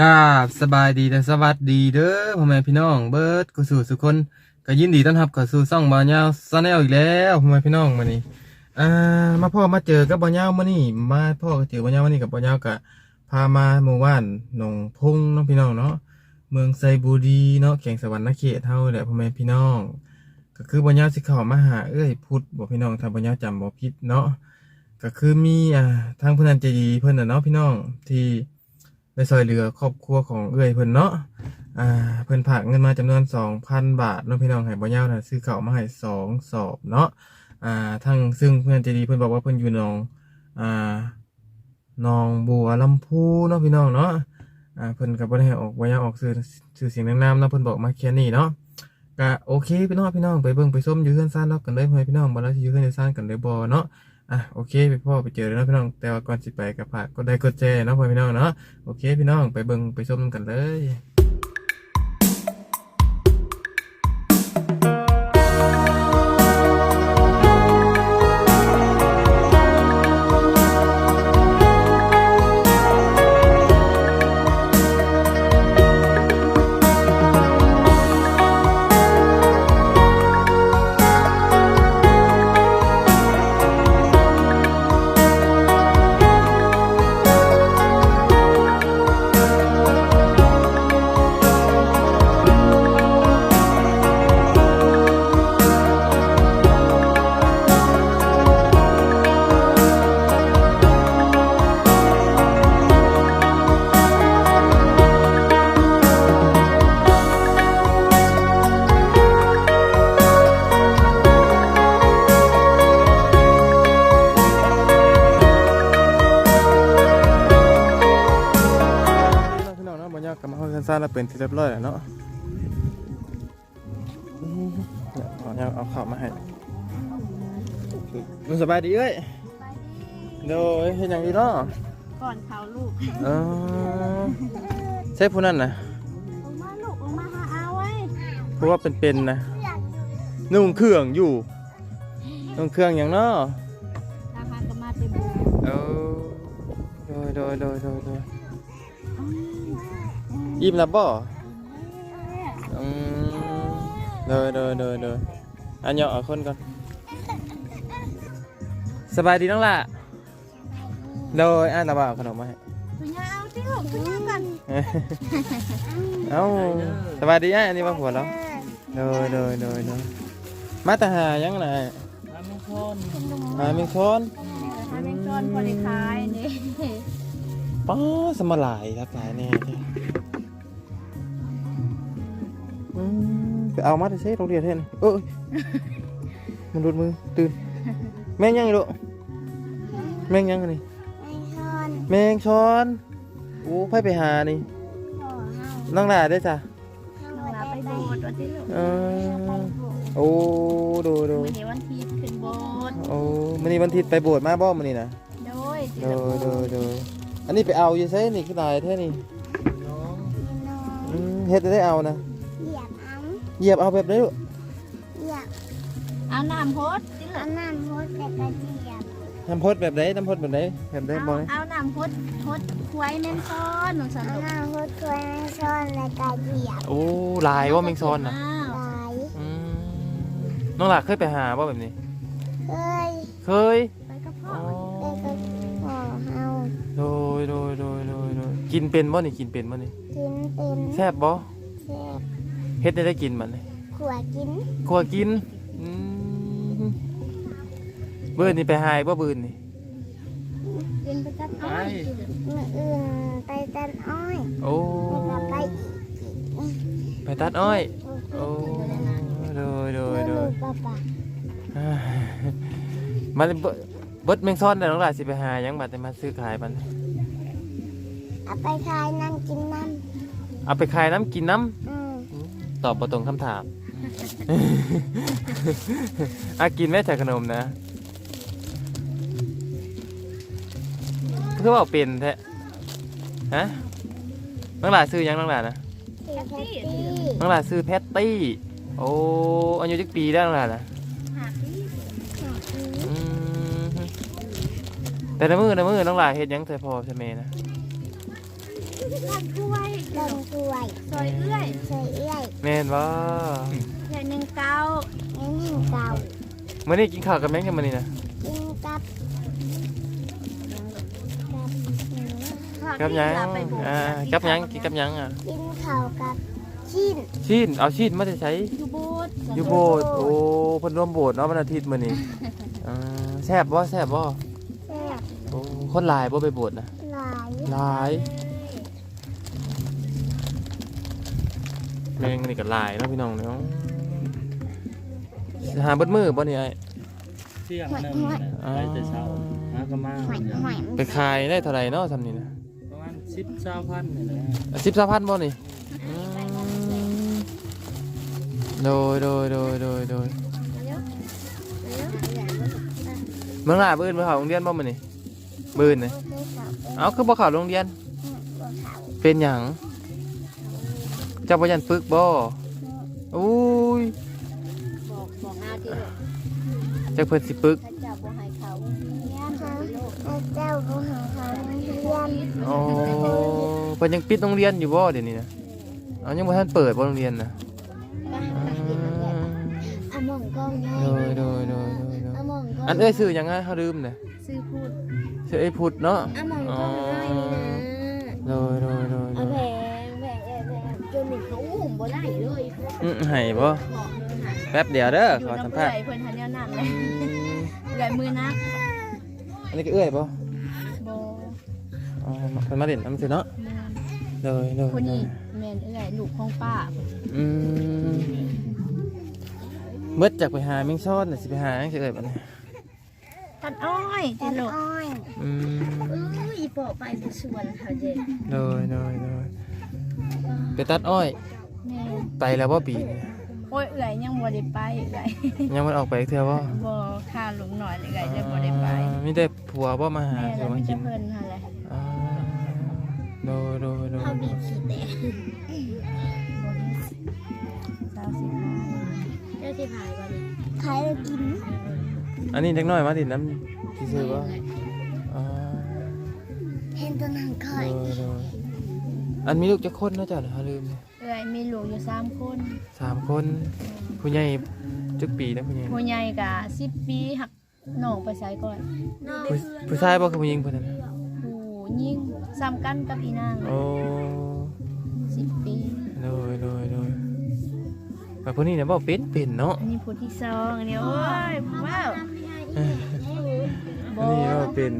กราบสบายดีและสวัสดีเด้อพ่อแม่พี่น้องเบิร์ดกสู่สุคนก็ยินดีต้อนรับเข้าสู่ซ่องบ่าวยาวซาแนลอีกแล้วพ่อแม่พี่น้องมื้อนี้อ่ามาพ่อมาเจอกับบ่าวยาวมื้อนี้มาพ่อก็เจอบ่าวยาวมื้อนี้กับบ่าวยาวก็พามาหมู่บ้านหนองพงเนาะพี่น้องเนาะเมืองไซบูรีเนาะแขวงสวรรณเขตเฮาแหละพ่อแม่พี่น้อง ก็คือบ่าวยาวสิเข้ามาหาเอ้ยพุทธบ่พี่น้องถ้าบ่าวยาวจำบ่ผิดเนาะก็คือมีอ่าทางผู้นั้นใจดีเพิ่นน่ะเนาะพี่น้องที่ ไปซอยเหลือครอบครัวของเอ้ยเพิ่นเนาะอ่าเพิ่นฝากเงินมาจำนวน 2,000 บาทเนาะพี่น้องให้บ่ยาวน่ะซื้อข้าวมาให้สองสอบเนาะอ่าทางซึ่งเพื่อนใจดีเพิ่นบอกว่าเพิ่นอยู่หนองอ่าหนองบัวลำพูเนาะพี่น้องเนาะอ่าเพิ่นก็บ่ได้ออกบ่ยากออกสื่อสื่อเสียงนามๆเนาะเพิ่นบอกมาแค่นี้เนาะก็โอเคพี่น้องพี่น้องไปเบิ่งไปส้มอยู่เพื่อนซ่านเนาะกันเลยพ่อแม่พี่น้องบ่แล้วสิอยู่เพื่อนซ่านกันเลยบ่เนาะ อะโอเคไปพ่อไปเจอแล้วพี่น้อง แต่ว่าก่อนสิไปก็ฝากกดได้กดแชร์เนาะพ่อพี่น้องเนาะโอเคพี่น้องไปเบิ่งไปชมกันเลยากกลับมาเพื่อนซ่านแล้วเป็นที่เรียบร้อยแล้วเนาะเนี่ยขอเนี่ยเอาข้าวมาให้มันสบายดีเอ้ยโดยเฮ็ดหยังดีเนาะก่อนเขาลูกเออใช่ผู้นั้นนะออกมาลูกออกมาหาอาไว้เพราะว่าเป็นเป็นะนุ่งเครื่องอยู่นุ่งเครื่องอย่างเนาะทางพาก็มาเต็มเออโดยโดยโดยโดยโดย อิ่มแล้วบ่อืมโดยโดยโดยโดยอันเหยาะเอาคนก่อน สบายดีน้องล่ะโดยอ่านตาบ่าวเอาขนมมาให้คุณย่าเอาที่ลูกคุณย่ากันเอ้าสบายดีอะอันนี้มาผัวแล้วโดยโดยโดยโดยมาแต่หายังไงหาเมงชนมาเป็นจอนพอได้ขายนี่ป้าสมาหลายครับหลายแน่เลยอืม ไปเอามาแต่เซ่โรงเรียนเท่านี่เอ้ยมันรุดมือตื่นแม่งยังอีกลูกแม่งยังอันนี่ไอ้ชอนแม่งช้อนโอ้ไพ่ไปหานี่พ่อเฮาน้องหลาได้อจ้ะน้องลาไปโบสถ์วันที่ลูกเออโอ้ดูดูวันนี้วันที่ขึ้นโบสถ์โอ้มันนี่วันอาทิตย์ไปโบสถ์มาบ่มันนี่นะโดยโดยโดยโดยอันนี้ไปเอาอยู่ไสนี่คือหลายแท้นี่อืมเฮ็ดได้เอานะ เหยียบเอาเหยียบเอาแบบนี้ลูกเหยียบเอาน้ำโพดที่เอาน้ำโพดแต่กระเทียมทำพดแบบไหนทำพดแบบไหนแบบไหนเอาบ่ไหนเอาน้ำโพดโพดควายแม่นซ้อนหนูสนุกน้ำโพดควายแม่นซ้อนและกระเทียมโอ้ลายว่าแมงซอนนะลายอืมน้องหลักเคยไปหาบ่แบบนี้เคยเคยไปกับพ่ออ๋อไปกับพ่อเฮาโดยโดยโดยโดยโดยกินเป็นบ่นี่กินเป็นบ่นี่กินเป็นแซ่บบ่แซ่บ เฮ็ดได้ได้กินมันนี่ขวกินกลัวกินอืมเบิ่นนี่ไปหายบ่เบิ่นนี่กินไปตัดอ้อยมืออื่นไปตัดอ้อยโอ้แล้วไปไปตัดอ้อยโอ้โดยโดยโดลูยกป้าป้าอ่ามันเบิดเบิดแมงซ่อนแต่น้องหลานสิไปหาหยังบัดแต่มาซื้อขายมันเอาไปขายนั่งกินน้เอาไปขายน้ำกินน้ำอืมำ ตอบประตรงคำถาม อากินแม่แต่ขนมนะคือว่าเป็นแท้ฮะน้องหลานซื้อหยังน้องหลานนะสีแพตตี้น้องหลานซื้อแพตตี้ โอ้อายุจักปีได้วน้องหลานนะหาพี่อืมแต่ในมือในมือน้องหลานเฮ็ดหยังใส่พอใช่ไหมนะเล้างถ้วยล้างถ้วยซอยเอื้อยใส่เอื้อยแม่นบ่เดือนหนึ่งเก้างั้นหนึ่งเก่ามื้อนี้กินข้าวกับแม่งกันมื้อนี้นะกินกับกับหนูกับหยังลาไปโบสถ์อ่านะกับหยังกินกับหยังอะกินข้าวกับชิ้นชีนเอาชีนมาจะใช้อยู่โบสถ์อยู่โบสถ์โอ้เพิ่นร่วมโบสถ์เนาะวันอาทิตย์มื้อนี้อ่าแซ่บบ่แซ่บบ่แซ่บโอ้คนหลายบ่ไปโบสถ์นะหลายหลาย แม่งนี่ก็หลายเนาะพี่น้องเนาะหาเบิดมือบ่นี่ไอ้เที่ยงหนึงนะไปแต่เช้าหาก็มาหอยหอยไปขายได้เท่าไหร่เนาะทำนี่นะประมาณสิบเช้าพันนี่แหละสิบสามพันบ่นี่อืมโดยโดยโดยโดยโดยเมืองหลาบื้นไปเข้าโรงเรียนบ่มื้อนี่บื้นนี่เอ้าคือบ่เข้าโรงเรียน เป็นหยัง เจ้าบ่ยันปึกบ่อุ้ยบอกบอกอาที่จักเพิ่นสิปึกถ้าเจ้าบ่ให้เขาเรียนค่ะไปโลกพระเจ้าผู้หาเขาเรียนโอ้เพิ่นยังปิดโรงเรียนอยู่บ่เดี๋ยวนี้นะเอายังบ่ทันเปิดบ่โรงเรียนนะมาหากินเรียนอะมองกล้องให้โดยโดยโดยโดยโดยอะมองกล้องอันเอ้ยซื้อหยังไงเฮาลืมน่ะซื้อพูดชื่อไอ้พุทธเนาะอะมองกล้องให้นี่นะโดยโดยโดย อืมให้บ่บอกเลยค่ะแป๊บเดียวเด้ออขยู่อสัมน้ำภาเอื้ษอณ์ยเพิ่นทันเดียวนั่งเลยเอื้อยมือนักอันนี้ก็เอ้ยบ่โบอ๋อเพิ่นมาเล่นน้ำซื่อเนาะโดยโดยคนโดนี้ยแม่นเอื้อยลูกของป้าอืมเมื่อจากไปหาแมงซ่อนน่ะสิไปหาหยังสิเอ้ยบัดนี้ตัดอ้อยแต่เจ้าลูกอ้อยอืมเอ้ยอีปอไปเป็นส่วนเขาเจโดยโดยโดยไปตัดอ้อย แม่ไปแล้วบ่ปีนี้โอ้ยเอื้อยยังบ่ได้ไปเอื้อยยังมันออกไปเทื่อบ่บ่ค่าลุงหน่อยเลยเอื้อยเลยบ่ได้ไปอ่ามีแต่ผัวบ่มาหาแม่สิแล้วมามีกิแต่นเพิ่นหั่นแหละอ่าโดยโดยโดยเขาบีบขี้แตกบ่ได้สาวสิบห้าเจ้าที่ผายก่อนขายแล้วกินอันนี้เด็กน้อยมาดินน้ำที่ซื้อบ่อ่าเห็นตัวหนังคโดอยยโดยอันมีลูกจักคนเนาะจ้ะเฮาลืมเอื้อยมีลูกอยู่สามคนสามคนผู้ใหญ่จักปีนะผู้ใหญ่ผู้ใหญ่ก็10ปีหักน้องไปไสก่อนผู้ผู้ชายบ่คือผู้หญิงเพิ่นน่ะผู้ยิงซ้ำกันกับอีนางโอ้10ปีโดยโดยโดยแต่ผู้นี้เนี่ยบ่เป็นเป็นเนาะอันนี้ผู้ที่สองอันนี้โอ้ยว้าวอันนี้บ่เป็น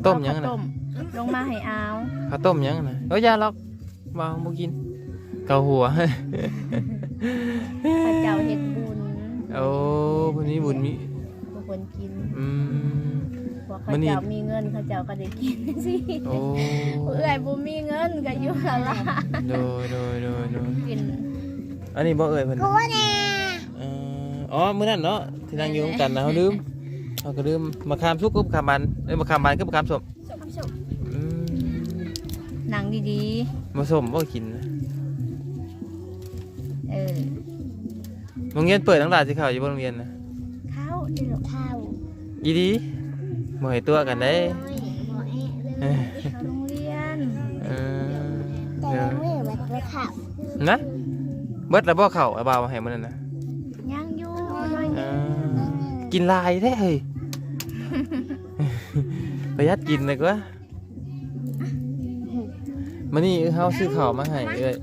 าวต้มหยังข้าวน่ะต้มลงมาให้เอาข้าวต้มหยังน่ะเอ้ยอย่าหรอกบ่เอาบ่กินเกาหัว พระเจ้าเฮ็ดบุญโอ้ผู้นี้บุญมีทุกคนกินอืม พวกมื้เขาอนี้ เจ้ามีเงินเขาเจ้าก็ได้กินสิโอ้ผู้เอื้อยบ่มีเงินก็อยู่หั่นล่ะโดยโดยโดยโดยกินอันนี้บ่เอ่ยเพิ่นกูว่าแน่เอ่ออ๋อมื้อนั้นเนาะที่นั่งอยู่กันนะเฮาลืม เฮาก็ลืมมะขามสุกกับมะขามบานเอ้ยมะขามบานกับมะขามส้มสมสุขอืมหนังดีมะส้มบ่กินนะๆ เออ โรงเรียนเปิดตั้งหลายสิเข้าอยู่บ่โรงเรียนนะข้าวเด้อข้าวอีดีบ่ให้ตัวกันได้น้อยหมอแอะเลยเข้าโรงเรียน เออแต่เดี๋ยวยังไม่แบบไปข้าวนะเบิดแล้วบ่เข้าเอาบ่าวมาให้มันนั่นนะยังอยู่น้อยเออกินหลายแท้เฮ้ย ประหยัดกินเลยกว่ามื้อนี้เฮาซื้อข้าวมาให้เอ้ย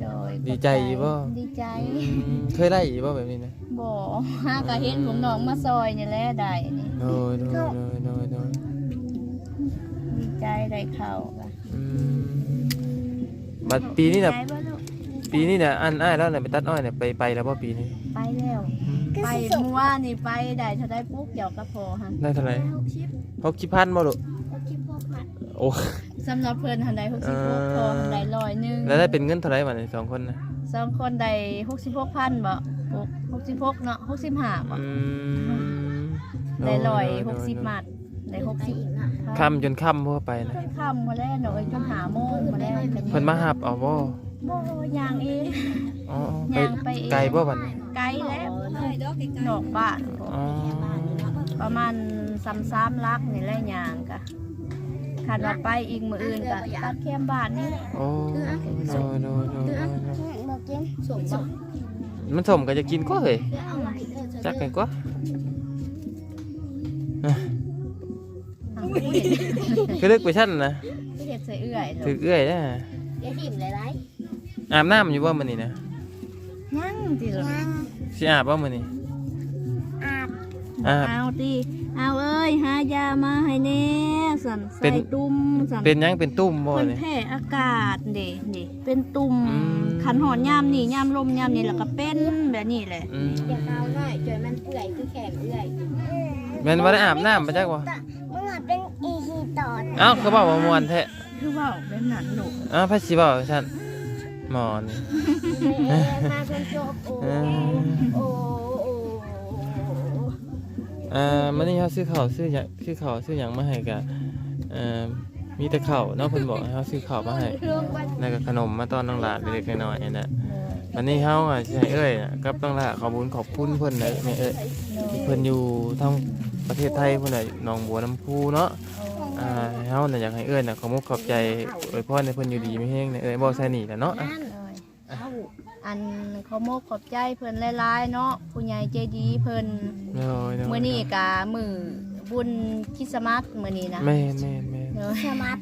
โดยดีใจอยู่บ่ ดีใจอืมเคยได้อีบ่แบบนี้นะบ่ฮาก็เห็นผมน้องมาซอยนี่แหละได้นี่โดยโดยโดยโดยโดยดีใจได้ข้าวก็อืมบัดปีนี้น่ะ ดีใจบ่ลูกปีนี้น่ะอันอ้ายแล้วน่ะไปตัดอ้อยน่ะไปไปแล้วบ่ปีนี้ไปแล้ว ไปเมื่อวานนี่ไปได้เท่าได้ปุ๊กเดี๋ยวก็พอฮะได้เท่าไหร่ หกสิบ หกสิบพันบ่ลูกก็คิดพวกมันโอ้สำหรับเพิ่นทันใดหกสิบหกพอทันใดร้อยหนึ่งแล้วได้เป็นเงินเท่าไหร่บัดนี้สองคนน่ะสองคนได้หกสิบหกพันบ่หกหกสิบหกเนาะหกสิบห้าบ่อืมได้ร้อยโโหกสิบมัดได้หกสิบค่ำจนค่ำพวกไปนะจนค่ำมาแล้วเนาะเอ้ยจนหาโมงมาแล้วเพิ่นมาหับเอาบ่เบ่ย่างเองอ๋อไปย่างไปเองไกลบ่บัดนี้ไกลแล้วนอกบ้านอ๋อประมาณ 3-3ลักนี่แหละย่างกะคันว่าไปอีกมื้ออื่นก็ตัดแคมบ้านนี่แหละโอ้โนโนโนโนบอกกินสมบ่มันสมก็จะกินก็เฮ้ยจักกันก็คือเลิกไปชั้นนะเฮ็ดใส่เอื้อยเถถืออะเอื้อยนะเดี๋ยวถิ่มเลยไรอาบน้ำอยู่ว่ามื้อนี้นะยังติเหรอยังสิอาบว่ามื้อนี้อาบ อาบเอาติเอาเอ้ยหายามาให้แน่สั่นเป็ใส่นตุ่มสั่นเป็นหยังเป็นตุ่มบ่เพิ่นนี่แพ้อากาศเด้นี่เป็นตุ่มอืม ขันหอนยามนี่ยามลมยามนี่แล้วก็เป็นแบบนี้แหละอืมเดี๋ยวเอาหน่อยจนมันเปื่อยคือแข็งเอื่อยแม่นบ่ได้อาบน้ำมาจักบ่มึงอะเป็นอีฮีตอดเอ้าก็บอกว่าม่วนแท้คือเว่าแบบนั้นลูกอ้าวพระสิบอกฉันหมอนี่มาจนจบโอ้เออโอ้โอ้ อ่ามื้อนี้เฮาซื้อข้าวซื้อหยังซื้อข้าวซื้อหยังมาให้กะเอ่อมีแต่ข้าวเนาะเพิ่นบอกให้เฮาซื้อข้าวมาให้ลงวันแล้วก็ขนมมาตอนน้องหลานเล็กๆน้อยๆนั่นแหละวันนี้เฮาอะสิให้เอ้ยน่ะกับน้องลานขอบคุณขอบคุณเพิ่นเลยแม่เอ้ยที่เพิ่นอยู่ทั้งประเทศไทยเพิ่นน่ะหนองบัวลำพูเนาะอ่าเฮาน่ะอยากให้เอ้ยน่ะขอมุกขอบใจอวยพรให้เพิ่นอยู่ดีมีแฮงเนี่ยเอ้ยบ่ใส่นี่แหละเนาะ อะเลยอันขอโมกขอบใจเพิ่นหลายๆเนาะผู้ใหญ่ใจดีเพิ่นโดยโดยมื้อนี้กะมื้อบุญคริสต์มาสมื้อนี้นะแม่นแม่นแม่นเด้อสมัด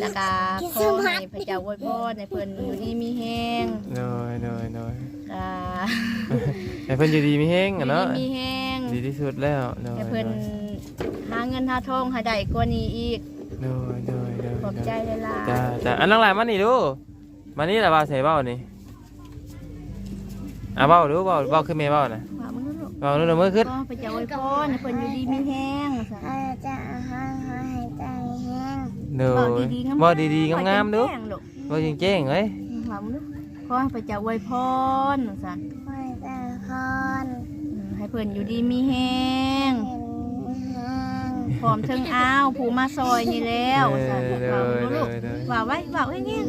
แล้วก็ขอให้พระเจ้าอวยพรให้เพิ่นอยู่ดีมีแฮงโดยโดยโดยอ่าให้เพิ่นอยู่ดีมีแฮงอยู่อะดีเนาะ มีแฮงดีที่สุดแล้วโดยให้เพิ่นโดยหาเงินหาทองให้ได้กว่านี้อีกโดยโดยโดยขอบใจหลายจ้าจ้าอันน้องหลานมานี่ดู มานี่ล่ะว่าใส่เบ้านี่ อะเบ้าดูเบ้าเบ้าขึ้นแม่เบ้าน่ะๆว่ามึงลูกเบ้าดูเด้อมือขึ้นก็พระเจ้าอวยพรให้เพิ่นอยู่ดีมีแฮงเออจะหาหาให้ใจแห้งเด้อเว้าดีๆงามๆเบ้าดีๆงามๆดูแจ้งๆลูกเบ้าแจ้งๆเอ้ยว่ามึงลูกขอให้พระเจ้าอวยพรสั่นไว้แต่คอนอืมให้เพิ่นอยู่ดีมีแฮงเป็นแห้งพร้อมถึงอ้าวผู้มาซอยนี่แล้วสั่นเด้ว่าอมึงเด้ลูอกเด้อว่าไว้ว่าไว้เนี่ย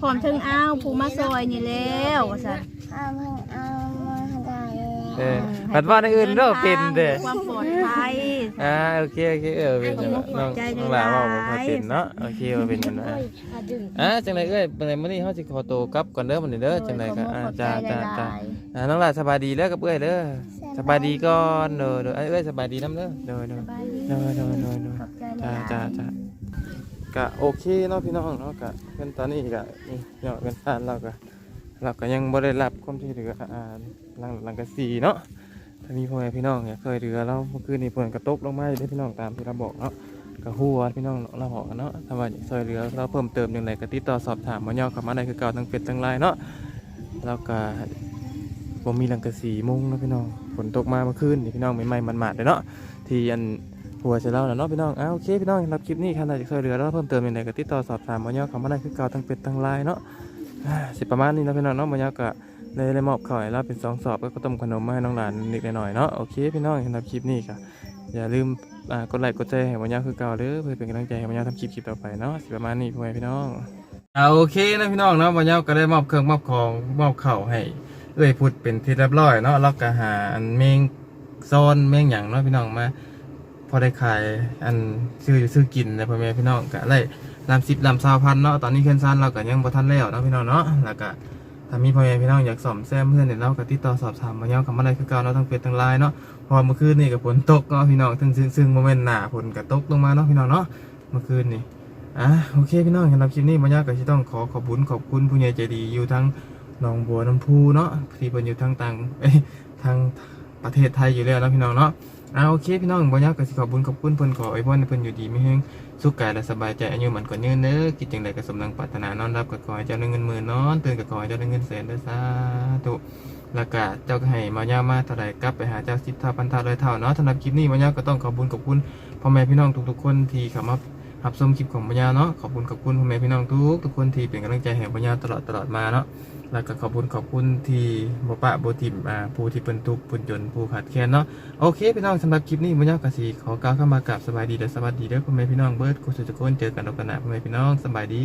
พร้อมถึงอ้าวผู้มาซอยนี่แล้วสั่น เอาเพิ่งเอามาได้เออบัดว่าในอื่นเด้อเป็นเด้อความปลอดภัย อ่าโอเคโอเคเออเป็นจังหวะน้องน้องหลานเว้าบ่ค่อยเป็นเนาะโอเคว่าเป็นจังไดอะจังไดเอ้ยเป็นไงมื้อนี้เฮาสิขอตัวกลับก่อนเด้อมื้อนี้เด้อจังไดก็อ่าจ้าจ้าจ้าอ่าน้องหลานสบายดีแล้วกับเอ้ยเด้อสบายดีก่อนเด้อเด้อเอ้ยเอ้ยสบายดีนํเด้อเด้อเด้อสบายดีเด้อเด้อเด้อเด้อขอบใจหจ้าลายๆจ้าจ้าก็โอเคเนาะพี่น้องเนาะก็เพิ่นตอนนี้ก็นี่เนาะเพิ่นทานเราก็ เราก็ยังบ่ได้รับความช่วยเหลืออ่าหลังหลังกระสีเนาะถ้ามีพ่อแม่พี่น้องอยากช่วยเหลือเราเมื่อคืนนี้เพิ่นก็ตกลงมาอยู่ด้พี่น้องตามที่เราบอกเนาะก็ฮู้ว่าพี่น้องเราบอกันเนาะถ้าว่าอยากช่วยเหลือเราเพิ่มเติมอย่างไรก็ติดต่อสอบถามมาย่อเข้ามาได้คือเก่าทั้งเป็ดทั้งลน์เนาะแล้วก็บ่มีหลังกระสีมุ้งเนาะพี่น้องฝนตกมาเมื่อคืนนี่พี่น้องใหม่ๆมันมาดเลยเนาะที่อันหัวจะเล่าแล้วเนาะพี่น้องอ้าโอเคพี่น้องสำหรับคลิปนี้คันใดอยากช่วยเหลือเราเพิ่มเติมอย่างไรก็ติดต่อสอบถามมาย่อเข้ามาได้คือเก่าทั้งเป็ดทั้งลน์เนาะ สิประมาณนี้นะพี่น้องเนาะมาย่อก็เลยได้มอบข้าวให้เราเป็นสองสอบก็ต้มขนมมาให้น้องหลานนิดหน่อยเนาะโอเคพี่น้องสำหรับคลิปนี้ก็อย่าลืมกดไลค์กดแชร์ให้วันยากคือเก่าเด้อเพื่อเป็นกำลังใจให้วันยากทำคลิปคลิปต่อไปเนาะสิประมาณนี้พ่อแม่พี่น้องอ่าโอเคนะพี่น้องเนาะวันยาก็ได้มอบเครื่องมอบของมอบข้าวให้เอ้ยพูดเป็นที่เรียบร้อยเนาะแล้วก็หาอันเมงโซนเมงหยังเนาะพี่น้องมาพอได้ขายอันซื้อซื้อกินนะพ่อแม่พี่น้องก็เลย ลำสิบลำสาวพันเนาะตอนนี้เคลื่อนซันเราก็ยังบ่ทันแล้วเนาะพี่น้องเนาะแล้วก็ถ้ามีพ่อแม่พี่น้องอยากสอมแซมเพื่อนเนี่ยเราก็ติดต่อสอบถามวันยาคำอะไรคือก่าเนาะทั้งเฟซทั้งไลน์เนาะพอเมื่อคืนนี่กับฝนตกเนาะพี่น้องซึ่งซึ่งซึ่งโมเมนต์หนาฝนก็ตกลงมาเนาะพี่น้องเนาะเมื่อคืนนี่อะโอเคพี่น้องสำหรับคลิปนี้บรรยากาศที่ต้องขอขอบคุณขอบคุณผู้ใหญ่ใจดีอยู่ทั้งหนองบัวน้ำพูเนาะที่เป็นอยู่ทั้งต่างเอ้ยทางประเทศไทยอยู่แล้วนะพี่น้องเนาะอะโอเคพี่น้องบรรยากาศขอบคุณขอบคุณเพิ่นขอไอ้พ่อเพิ่นอยู่ดีไม่แห้ง สุขกายและสบายใจอายุมันกว่ายืนเด้อคิดจังไดก็สมดังปรารถนานอนรับก็ขอให้เจ้าได้เงินหมื่นนอนตื่นก็ขอให้เจ้าได้เงินแสนด้วยสาธุละกาเจ้าก็ให้มาย่ามาเท่าไรกลับไปหาเจ้าสิทธาพันธาเลยเท่าเนาะสำหรับคลิปนี้มาย่าก็ต้องขอบคุณขอบคุณพ่อแม่พี่น้องทุกๆคนที่เข้ามา รับชมคลิปของปัญญาเนาะขอบคุณขอบคุณพ่อแม่พี่น้องทุกทุกคนที่เป็นกำลังใจให้ปัญญาตลอดตลอดมาเนาะแล้วก็ขอบคุณขอบคุณที่บปะบ่ทิมอ่าผู้ที่เป็นทุกข์ผู้จนผู้ขาดแคลนเนาะโอเคพี่น้องสำหรับคลิปนี้ปัญญากสีขอกล่าวเข้ามากับสบายดีและสวัสดีเด้อพ่อแม่พี่น้องเบิร์ดกุศลทุกคนเจอกันโอกาสหน้าพ่อแม่พี่น้องสบายดี